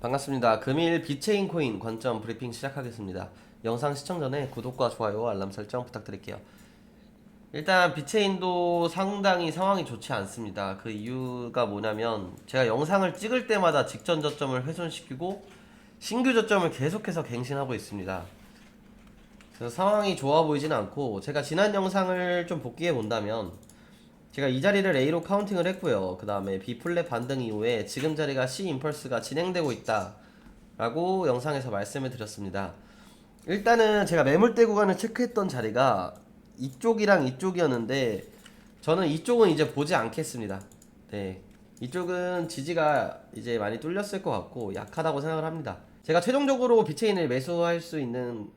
반갑습니다. 금일 비체인 코인 관점 브리핑 시작하겠습니다. 영상 시청 전에 구독과 좋아요, 알람 설정 부탁드릴게요. 일단 비체인도 상당히 상황이 좋지 않습니다. 그 이유가 뭐냐면 제가 영상을 찍을 때마다 직전 저점을 훼손시키고 신규 저점을 계속해서 갱신하고 있습니다. 그래서 상황이 좋아 보이진 않고 제가 지난 영상을 좀 복귀해 본다면 제가 이 자리를 A로 카운팅을 했고요. 그 다음에 B 플랫 반등 이후에 지금 자리가 C 임펄스가 진행되고 있다 라고 영상에서 말씀을 드렸습니다. 일단은 제가 매물대 구간을 체크했던 자리가 이쪽이랑 이쪽이었는데 저는 이쪽은 이제 보지 않겠습니다. 네. 이쪽은 지지가 이제 많이 뚫렸을 것 같고 약하다고 생각을 합니다. 제가 최종적으로 비체인을 매수할 수 있는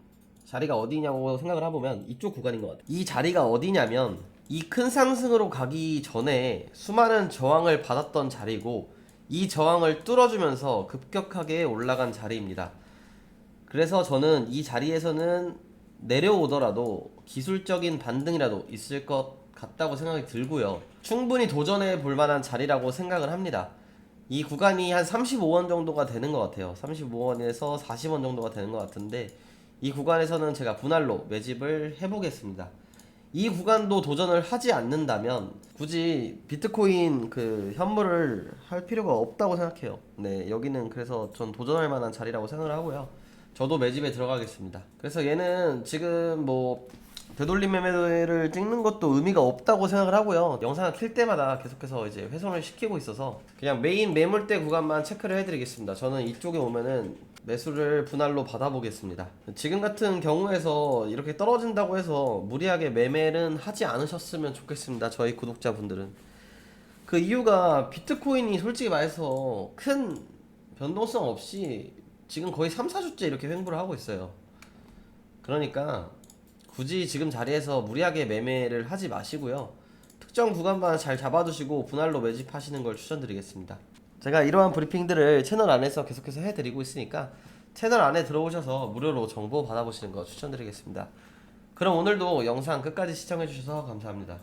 자리가 어디냐고 생각을 해보면 이쪽 구간인 것 같아요. 이 자리가 어디냐면 이 큰 상승으로 가기 전에 수많은 저항을 받았던 자리고 이 저항을 뚫어주면서 급격하게 올라간 자리입니다. 그래서 저는 이 자리에서는 내려오더라도 기술적인 반등이라도 있을 것 같다고 생각이 들고요. 충분히 도전해 볼 만한 자리라고 생각을 합니다. 이 구간이 한 35원 정도가 되는 것 같아요. 35원에서 40원 정도가 되는 것 같은데 이 구간에서는 제가 분할로 매집을 해보겠습니다. 이 구간도 도전을 하지 않는다면 굳이 비트코인 그 현물을 할 필요가 없다고 생각해요. 네, 여기는 그래서 전 도전할 만한 자리라고 생각을 하고요. 저도 매집에 들어가겠습니다. 그래서 얘는 지금 뭐 되돌림 매매를 찍는 것도 의미가 없다고 생각을 하고요. 영상을 킬 때마다 계속해서 이제 훼손을 시키고 있어서 그냥 메인 매물대 구간만 체크를 해드리겠습니다. 저는 이쪽에 오면은 매수를 분할로 받아보겠습니다. 지금 같은 경우에서 이렇게 떨어진다고 해서 무리하게 매매는 하지 않으셨으면 좋겠습니다. 저희 구독자분들은. 그 이유가 비트코인이 솔직히 말해서 큰 변동성 없이 지금 거의 3, 4주째 이렇게 횡보를 하고 있어요. 그러니까 굳이 지금 자리에서 무리하게 매매를 하지 마시고요. 특정 구간만 잘 잡아두시고 분할로 매집하시는 걸 추천드리겠습니다. 제가 이러한 브리핑들을 채널 안에서 계속해서 해드리고 있으니까 채널 안에 들어오셔서 무료로 정보 받아보시는 거 추천드리겠습니다. 그럼 오늘도 영상 끝까지 시청해주셔서 감사합니다.